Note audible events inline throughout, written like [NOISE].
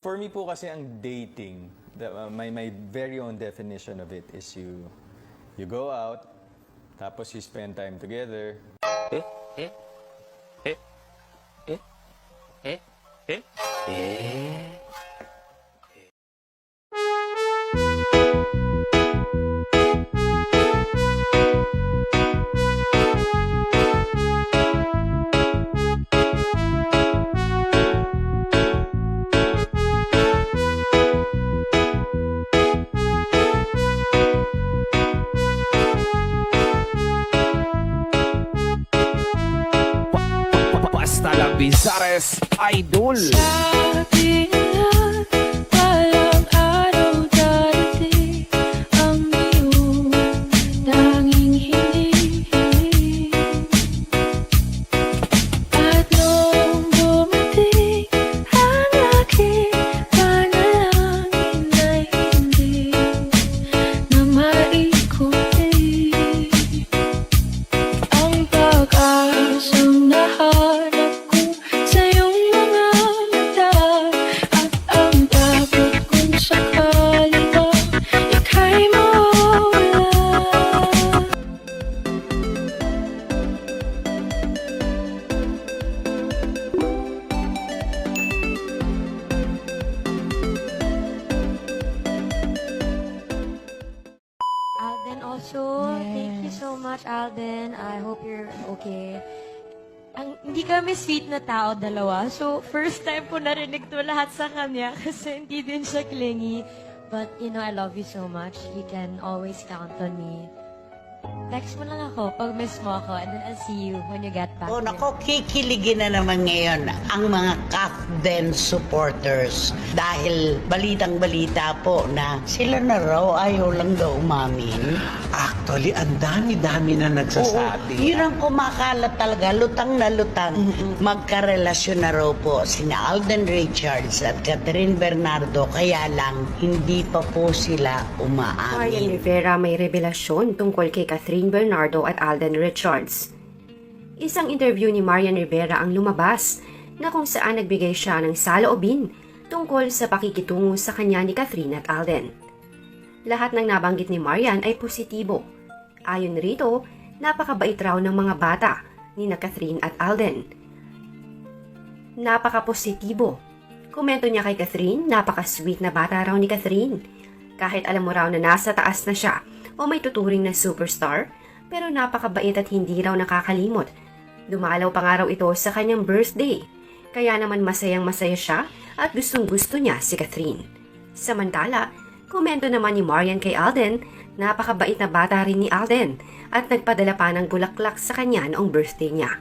For me po kasi ang dating, the, uh, my, my very own definition of it is you you go out, tapos you spend time together. Eh? Eh? Eh? Eh? Eh? Eh? Eh? Basta la Bizares Idol. Sabi Alden. I hope you're okay. Ang, hindi kami sweet na tao dalawa. So, first time ko narinig to lahat sa kanya [LAUGHS] kasi hindi din siya clingy. But, you know, I love you so much. You can always count on me. Text mo lang ako pag miss mo ako and then I'll see you when you get back. Oh, nako, kikiligin na naman ngayon ang mga Kafden supporters dahil balitang-balita po na sila na raw ayaw lang daw umamin. Actually, ang dami-dami na nagsasabi. yun ang kumakalat talaga, lutang na lutang. Magkarelasyon na raw po sina Alden Richards at Catherine Bernardo, kaya lang hindi pa po sila Marian umaamin. Rivera may revelasyon tungkol kay Catherine Bernardo at Alden Richards. Isang interview ni Marian Rivera ang lumabas na kung saan nagbigay siya ng saloobin tungkol sa pakikitungo sa kanya ni Catherine at Alden. Lahat ng nabanggit ni Marian ay positibo. Ayon rito, napakabait raw ng mga bata ni na Catherine at Alden. Napaka-positibo. Komento niya kay Catherine, napaka-sweet na bata raw ni Catherine. Kahit alam mo raw na nasa taas na siya o may tuturing na superstar, pero napakabait at hindi raw nakakalimot. Dumalaw pa nga raw ito sa kanyang birthday. Kaya naman masayang masaya siya at gustong gusto niya si Catherine. Samantala, komento naman ni Marian kay Alden, napakabait na bata rin ni Alden at nagpadala pa ng bulaklak sa kanya noong birthday niya.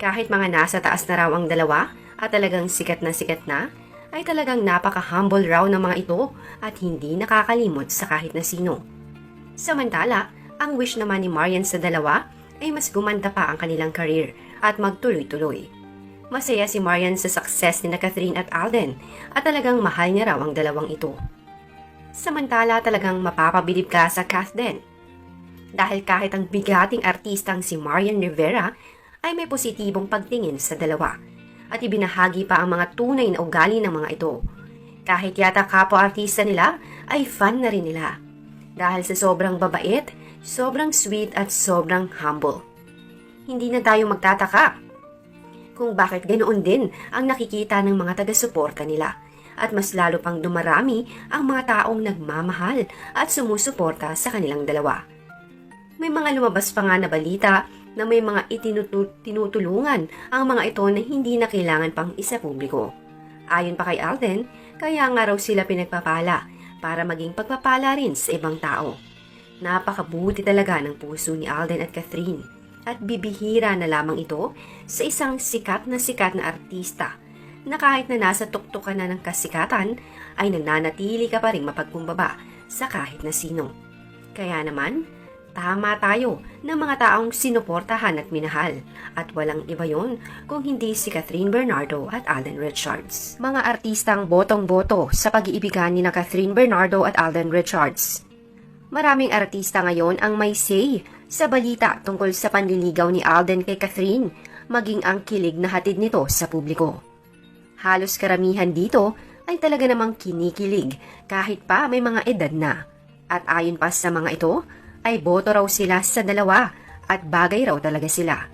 Kahit mga nasa taas na raw ang dalawa at talagang sikat na sikat na, ay talagang napaka-humble raw ng mga ito at hindi nakakalimot sa kahit na sino. Samantala, ang wish naman ni Marian sa dalawa ay mas gumanda pa ang kanilang career at magtuloy-tuloy. Masaya si Marian sa success ni na Catherine at Alden at talagang mahal niya raw ang dalawang ito. Samantala talagang mapapabilib ka sa Kath din. Dahil kahit ang bigating artistang si Marian Rivera ay may positibong pagtingin sa dalawa at ibinahagi pa ang mga tunay na ugali ng mga ito. Kahit yata kapwa-artista nila ay fan na rin nila. Dahil sa sobrang babait, sobrang sweet at sobrang humble. Hindi na tayo magtataka kung bakit ganoon din ang nakikita ng mga taga-suporta nila at mas lalo pang dumarami ang mga taong nagmamahal at sumusuporta sa kanilang dalawa. May mga lumabas pa nga na balita na may mga itinutu- tinutulungan ang mga ito na hindi na kailangan pang isa publiko. Ayon pa kay Alden, kaya nga raw sila pinagpapala para maging pagpapala rin sa ibang tao. Napakabuti talaga ng puso ni Alden at Catherine at bibihira na lamang ito sa isang sikat na sikat na artista na kahit na nasa tuktukan na ng kasikatan ay nananatili ka pa rin mapagkumbaba sa kahit na sino. Kaya naman, tama tayo ng mga taong sinuportahan at minahal at walang iba yon kung hindi si Catherine Bernardo at Alden Richards. Mga artistang botong-boto sa pag-iibigan ni na Catherine Bernardo at Alden Richards. Maraming artista ngayon ang may say sa balita tungkol sa panliligaw ni Alden kay Catherine, maging ang kilig na hatid nito sa publiko. Halos karamihan dito ay talaga namang kinikilig kahit pa may mga edad na. At ayon pa sa mga ito, ay boto raw sila sa dalawa at bagay raw talaga sila.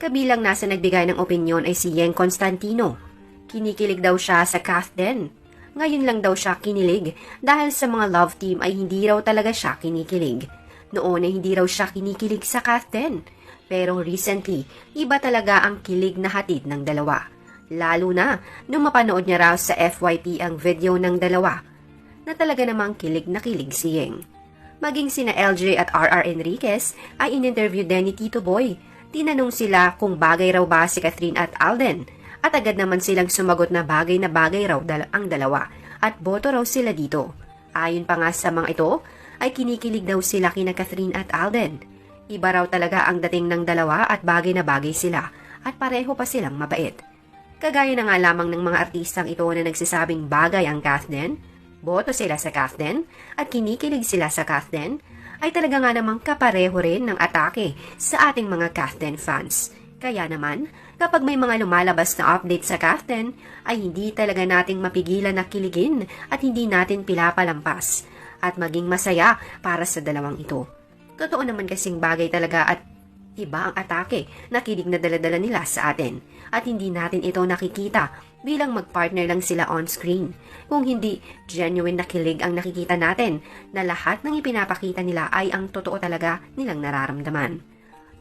Kabilang nasa nagbigay ng opinyon ay si Yeng Constantino. Kinikilig daw siya sa Kath din. Ngayon lang daw siya kinilig dahil sa mga love team ay hindi raw talaga siya kinikilig. Noon ay hindi raw siya kinikilig sa Kath din. Pero recently, iba talaga ang kilig na hatid ng dalawa. Lalo na nung mapanood niya raw sa FYP ang video ng dalawa na talaga namang kilig na kilig si Yeng. Maging sina LJ at RR Enriquez ay in-interview din ni Tito Boy. Tinanong sila kung bagay raw ba si Catherine at Alden at agad naman silang sumagot na bagay na bagay raw dal- ang dalawa at boto raw sila dito. Ayon pa nga sa mga ito, ay kinikilig daw sila kina Catherine at Alden. Iba raw talaga ang dating ng dalawa at bagay na bagay sila at pareho pa silang mabait. Kagaya na nga lamang ng mga artistang ito na nagsasabing bagay ang Kathden, boto sila sa Kathden, at kinikilig sila sa Kathden, ay talaga nga namang kapareho rin ng atake sa ating mga Kathden fans. Kaya naman, kapag may mga lumalabas na update sa Kathden, ay hindi talaga nating mapigilan na kiligin at hindi natin pilapalampas at maging masaya para sa dalawang ito. Totoo naman kasing bagay talaga at iba ang atake na kilig na daladala nila sa atin at hindi natin ito nakikita bilang magpartner lang sila on screen. Kung hindi genuine na kilig ang nakikita natin na lahat ng ipinapakita nila ay ang totoo talaga nilang nararamdaman.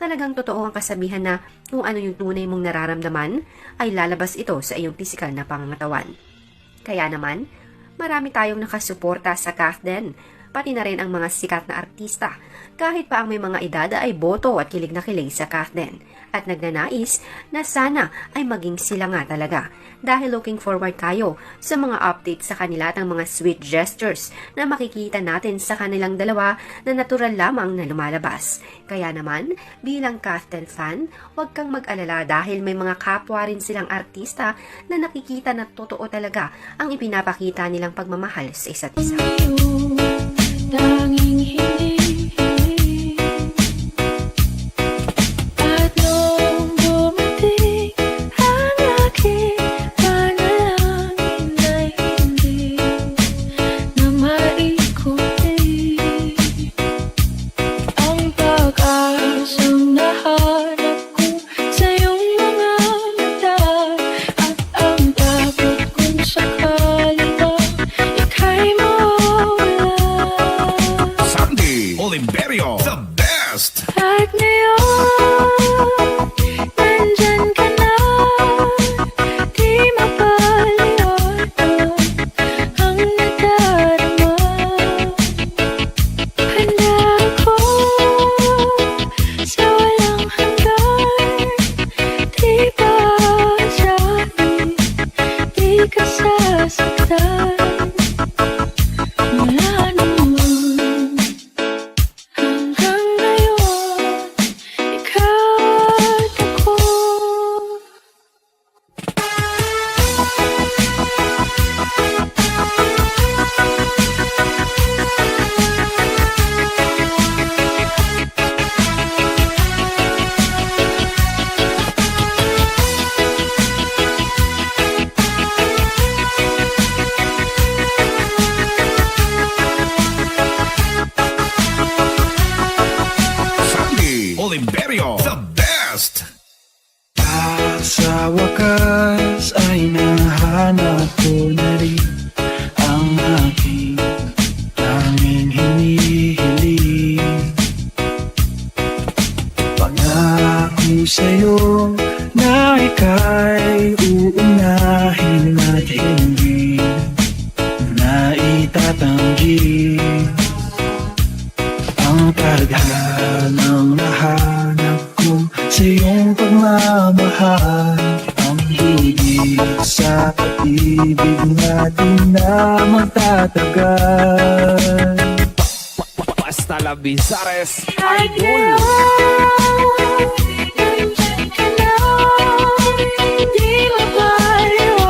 Talagang totoo ang kasabihan na kung ano yung tunay mong nararamdaman ay lalabas ito sa iyong pisikal na pangangatawan. Kaya naman, marami tayong nakasuporta sa Kathden, pati na rin ang mga sikat na artista, kahit pa ang may mga edad ay boto at kilig na kilig sa Kathden, at nagnanais na sana ay maging sila nga talaga, dahil looking forward tayo sa mga updates sa kanila at ang mga sweet gestures na makikita natin sa kanilang dalawa na natural lamang na lumalabas. Kaya naman, bilang Kathden fan, huwag kang mag-alala dahil may mga kapwa rin silang artista na nakikita na totoo talaga ang ipinapakita nilang pagmamahal sa isa't isa. Oliverio, the best. Sa'yo na ika'y uunahin at hindi na itatanggi ang tadhanang nahanap ko sa iyong pagmamahal Ang higit sa pag-ibig natin na magtatagal. Basta la Bizares, At di fire.